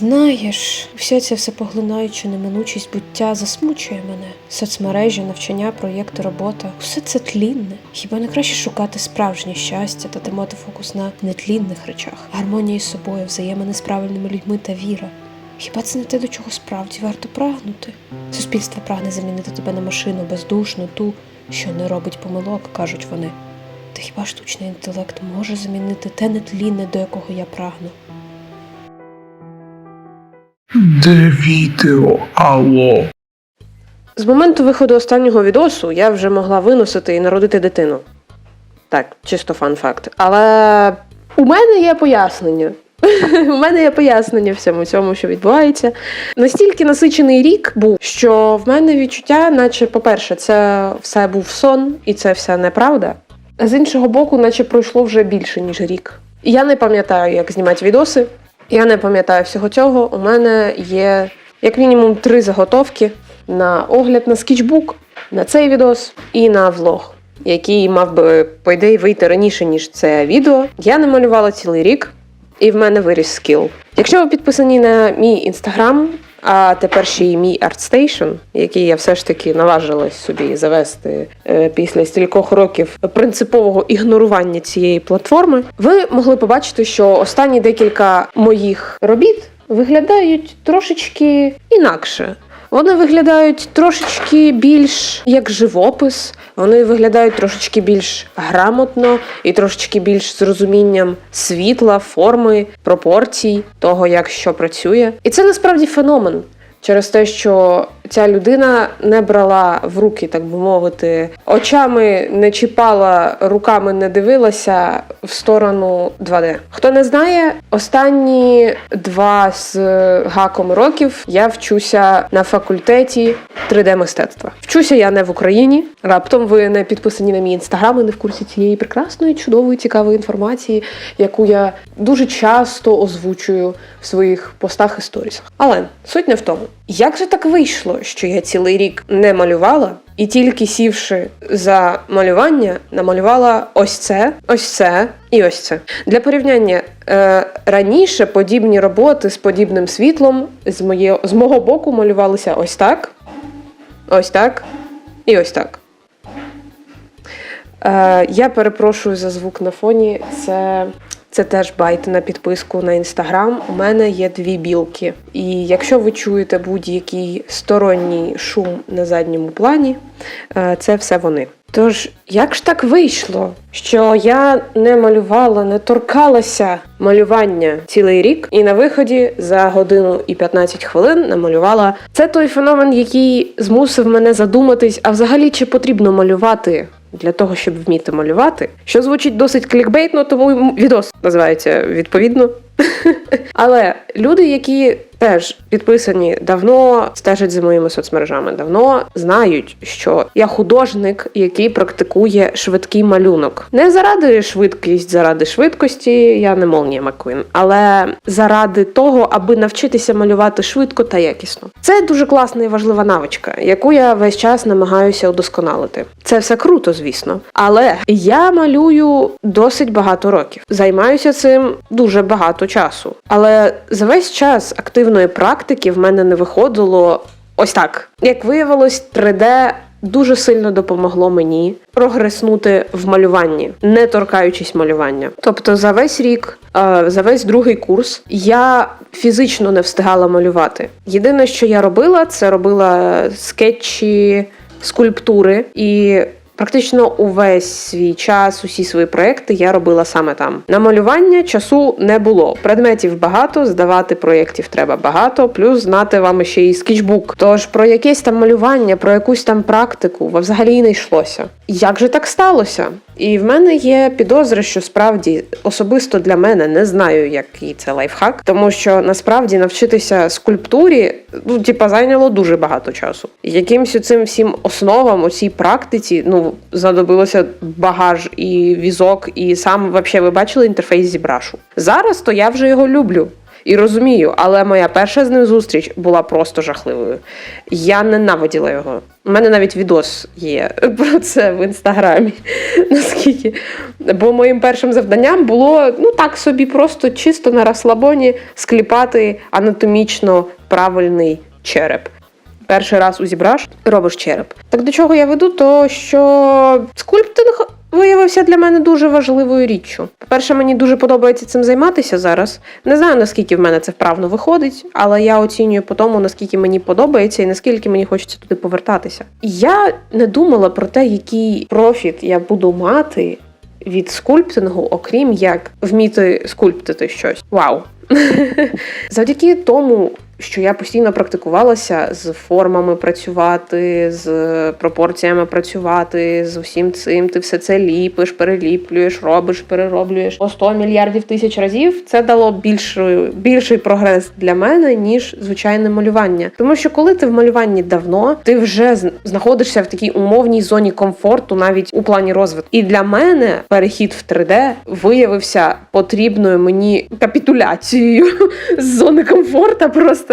Знаєш, вся ця всепоглинаюча неминучість буття засмучує мене. Соцмережі, навчання, проєкти, робота усе це тлінне. Хіба не краще шукати справжнє щастя та тримати фокус на нетлінних речах, гармонія із собою, взаємини з правильними людьми та віра. Хіба це не те, до чого справді варто прагнути? Суспільство прагне замінити тебе на машину бездушну, ту, що не робить помилок, кажуть вони. Та хіба штучний інтелект може замінити те нетлінне, до якого я прагну? Де відео, алло? З моменту виходу останнього відосу я вже могла виносити і народити дитину. Так, чисто фан факт. Але у мене є пояснення. У мене є пояснення всьому цьому, що відбувається. Настільки насичений рік був, що в мене відчуття, наче, по-перше, це все був сон, і це вся неправда. З іншого боку, наче пройшло вже більше, ніж рік. Я не пам'ятаю, як знімати відоси. Я не пам'ятаю всього цього. У мене є як мінімум три заготовки на огляд на скетчбук, на цей відос і на влог, який мав би, по ідеї, вийти раніше, ніж це відео. Я не малювала цілий рік, і в мене виріс скіл. Якщо ви підписані на мій інстаграм, а тепер ще й мій ArtStation, який я все ж таки наважилась собі завести е, після стількох років принципового ігнорування цієї платформи, ви могли побачити, що останні декілька моїх робіт виглядають трошечки інакше. Вони виглядають трошечки більш як живопис, вони виглядають трошечки більш грамотно і трошечки більш з розумінням світла, форми, пропорцій того, як що працює. І це насправді феномен через те, що ця людина не брала в руки, так би мовити, очами не чіпала, руками не дивилася в сторону 2D. Хто не знає, останні два з гаком років я вчуся на факультеті 3D-мистецтва. Вчуся я не в Україні. Раптом ви не підписані на мій інстаграм і не в курсі цієї прекрасної, чудової, цікавої інформації, яку я дуже часто озвучую в своїх постах і сторісах. Але суть не в тому, як же так вийшло, що я цілий рік не малювала, і тільки сівши за малювання, намалювала ось це, ось це і ось це. Для порівняння е, раніше подібні роботи з подібним світлом з, моє, з мого боку малювалися ось так, ось так і ось так. Е, я перепрошую за звук на фоні. Це, це теж байт на підписку на інстаграм. У мене є дві білки. І якщо ви чуєте будь-який сторонній шум на задньому плані, е, це все вони. Тож, як ж так вийшло, що я не малювала, не торкалася малювання цілий рік, і на виході за годину і 15 хвилин намалювала. Це той феномен, який змусив мене задуматись, а взагалі чи потрібно малювати для того, щоб вміти малювати, що звучить досить клікбейтно, тому відос називається відповідно. Але люди, які теж підписані давно, стежать за моїми соцмережами, давно знають, що я художник, який практикує швидкий малюнок. Не заради швидкість, заради швидкості, я не Молнія Маккуін, але заради того, аби навчитися малювати швидко та якісно. Це дуже класна і важлива навичка, яку я весь час намагаюся удосконалити. Це все круто, звісно. Але я малюю досить багато років. Займаюся цим дуже багато часу. Але за весь час активної практики в мене не виходило ось так. Як виявилось, 3D дуже сильно допомогло мені прогреснути в малюванні, не торкаючись малювання. Тобто за весь рік, е, за весь другий курс я фізично не встигала малювати. Єдине, що я робила, це робила скетчі, скульптури і. Практично увесь свій час, усі свої проекти я робила саме там. На малювання часу не було. Предметів багато, здавати проєктів треба багато, плюс знати вам ще й скетчбук. Тож про якесь там малювання, про якусь там практику взагалі не йшлося. Як же так сталося? І в мене є підозри, що справді особисто для мене не знаю, який це лайфхак, тому що насправді навчитися скульптурі ну, типа, зайняло дуже багато часу. Якимсь цим всім основам, у цій практиці, ну знадобилося багаж і візок, і сам вообще ви бачили інтерфейс зібрашу. Зараз то я вже його люблю. І розумію, але моя перша з ним зустріч була просто жахливою. Я ненавиділа його. У мене навіть відос є про це в інстаграмі. Наскільки. Бо моїм першим завданням було ну так собі, просто чисто на розслабоні скліпати анатомічно правильний череп. Перший раз у зібраш робиш череп. Так до чого я веду? То що скульптинг виявився для мене дуже важливою річчю. По-перше, мені дуже подобається цим займатися зараз. Не знаю, наскільки в мене це вправно виходить, але я оцінюю по тому, наскільки мені подобається і наскільки мені хочеться туди повертатися. Я не думала про те, який профіт я буду мати від скульптингу, окрім як вміти скульптити щось. Вау! Завдяки тому, що я постійно практикувалася з формами працювати, з пропорціями працювати, з усім цим. Ти все це ліпиш, переліплюєш, робиш, перероблюєш по 100 мільярдів тисяч разів. Це дало більший, більший прогрес для мене, ніж звичайне малювання. Тому що коли ти в малюванні давно, ти вже знаходишся в такій умовній зоні комфорту, навіть у плані розвитку. І для мене перехід в 3D виявився потрібною мені капітуляцією з зони комфорту, просто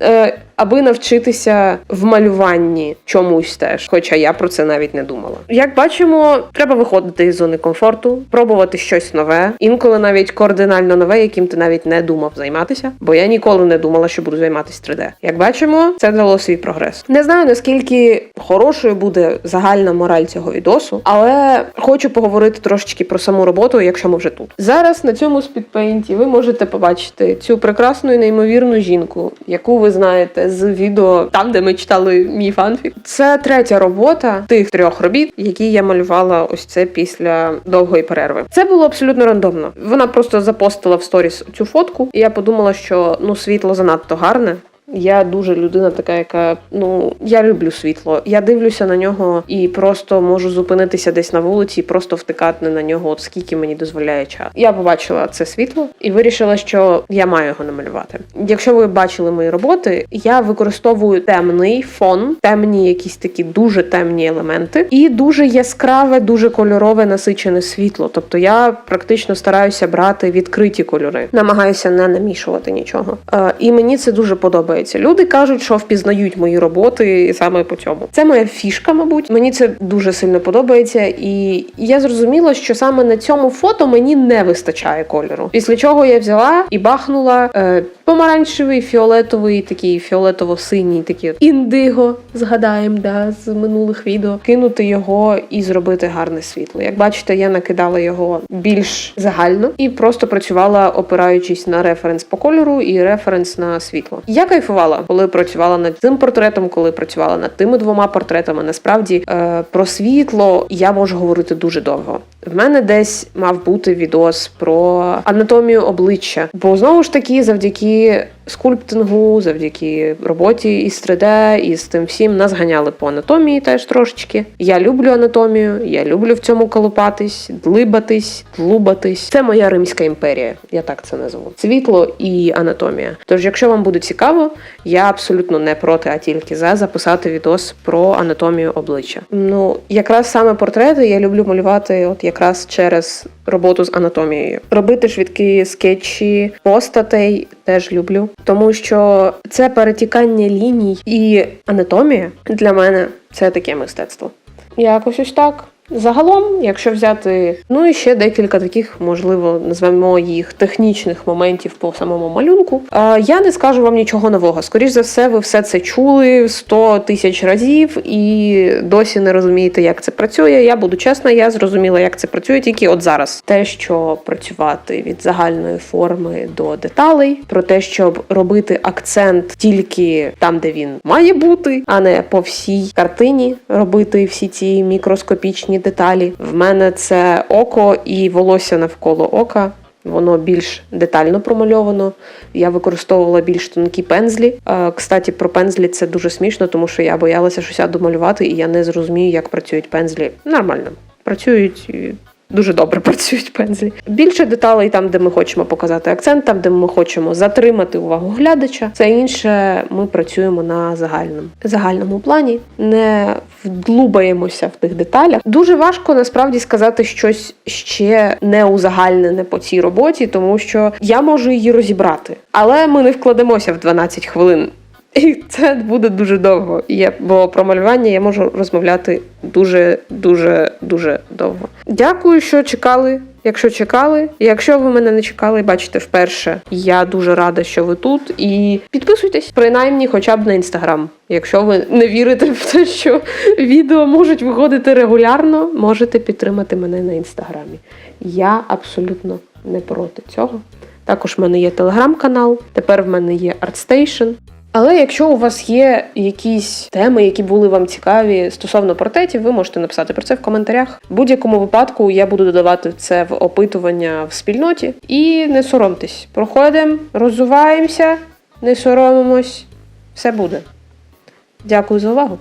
е, аби навчитися в малюванні чомусь теж. Хоча я про це навіть не думала. Як бачимо, треба виходити із зони комфорту, пробувати щось нове, інколи навіть кардинально нове, яким ти навіть не думав займатися. Бо я ніколи не думала, що буду займатися 3D. Як бачимо, це дало свій прогрес. Не знаю наскільки хорошою буде загальна мораль цього відосу, але хочу поговорити трошечки про саму роботу, якщо ми вже тут. Зараз на цьому спідпейнті ви можете побачити цю прекрасну і неймовірну жінку, яку ви знаєте з відео там, де ми читали мій фанфік. Це третя робота тих трьох робіт, які я малювала ось це після довгої перерви. Це було абсолютно рандомно. Вона просто запостила в сторіс цю фотку, і я подумала, що ну світло занадто гарне. Я дуже людина така, яка ну я люблю світло. Я дивлюся на нього і просто можу зупинитися десь на вулиці, і просто втикати на нього, от скільки мені дозволяє час. Я побачила це світло і вирішила, що я маю його намалювати. Якщо ви бачили мої роботи, я використовую темний фон, темні якісь такі дуже темні елементи, і дуже яскраве, дуже кольорове насичене світло. Тобто я практично стараюся брати відкриті кольори, намагаюся не намішувати нічого. Е, і мені це дуже подобається. Люди кажуть, що впізнають мої роботи саме по цьому. Це моя фішка, мабуть. Мені це дуже сильно подобається, і я зрозуміла, що саме на цьому фото мені не вистачає кольору. Після чого я взяла і бахнула е, помаранчевий, фіолетовий, такий фіолетово-синій, такий індиго. Згадаємо, да, з минулих відео. Кинути його і зробити гарне світло. Як бачите, я накидала його більш загально і просто працювала, опираючись на референс по кольору і референс на світло. Я кайфувала, коли працювала над цим портретом, коли працювала над тими двома портретами. Насправді е, про світло я можу говорити дуже довго. В мене десь мав бути відос про анатомію обличчя, бо знову ж таки, завдяки скульптингу, завдяки роботі із 3D, і з тим всім нас ганяли по анатомії теж трошечки. Я люблю анатомію, я люблю в цьому колупатись, длибатись, длубатись. Це моя Римська імперія, я так це назву. Світло і анатомія. Тож, якщо вам буде цікаво, я абсолютно не проти, а тільки за записати відос про анатомію обличчя. Ну, якраз саме портрети я люблю малювати, от якраз через роботу з анатомією. Робити швидкі скетчі постатей теж люблю, тому що це перетікання ліній і анатомія для мене це таке мистецтво. Якось ось так. Загалом, якщо взяти, ну і ще декілька таких, можливо, назвемо їх технічних моментів по самому малюнку. Я не скажу вам нічого нового. Скоріш за все, ви все це чули 100 тисяч разів і досі не розумієте, як це працює. Я буду чесна, я зрозуміла, як це працює тільки от зараз. Те, що працювати від загальної форми до деталей, про те, щоб робити акцент тільки там, де він має бути, а не по всій картині робити всі ці мікроскопічні деталі. В мене це око і волосся навколо ока. Воно більш детально промальовано. Я використовувала більш тонкі пензлі. Кстаті, Кстати, про пензлі це дуже смішно, тому що я боялася, що сяду малювати, і я не зрозумію, як працюють пензлі. Нормально. Працюють дуже добре працюють пензлі. Більше деталей там, де ми хочемо показати акцент, там, де ми хочемо затримати увагу глядача. Це інше ми працюємо на загальному загальному плані, не вглубаємося в тих деталях. Дуже важко насправді сказати щось ще не узагальнене по цій роботі, тому що я можу її розібрати, але ми не вкладемося в 12 хвилин. І це буде дуже довго. Я, бо про малювання я можу розмовляти дуже, дуже, дуже довго. Дякую, що чекали. Якщо чекали, якщо ви мене не чекали і бачите вперше, я дуже рада, що ви тут. І підписуйтесь, принаймні, хоча б на інстаграм. Якщо ви не вірите в те, що відео можуть виходити регулярно, можете підтримати мене на інстаграмі. Я абсолютно не проти цього. Також в мене є телеграм-канал, тепер в мене є ArtStation. Але якщо у вас є якісь теми, які були вам цікаві стосовно портретів, ви можете написати про це в коментарях. В будь-якому випадку я буду додавати це в опитування в спільноті. І не соромтесь. Проходимо, розвиваємося, не соромимось. Все буде. Дякую за увагу.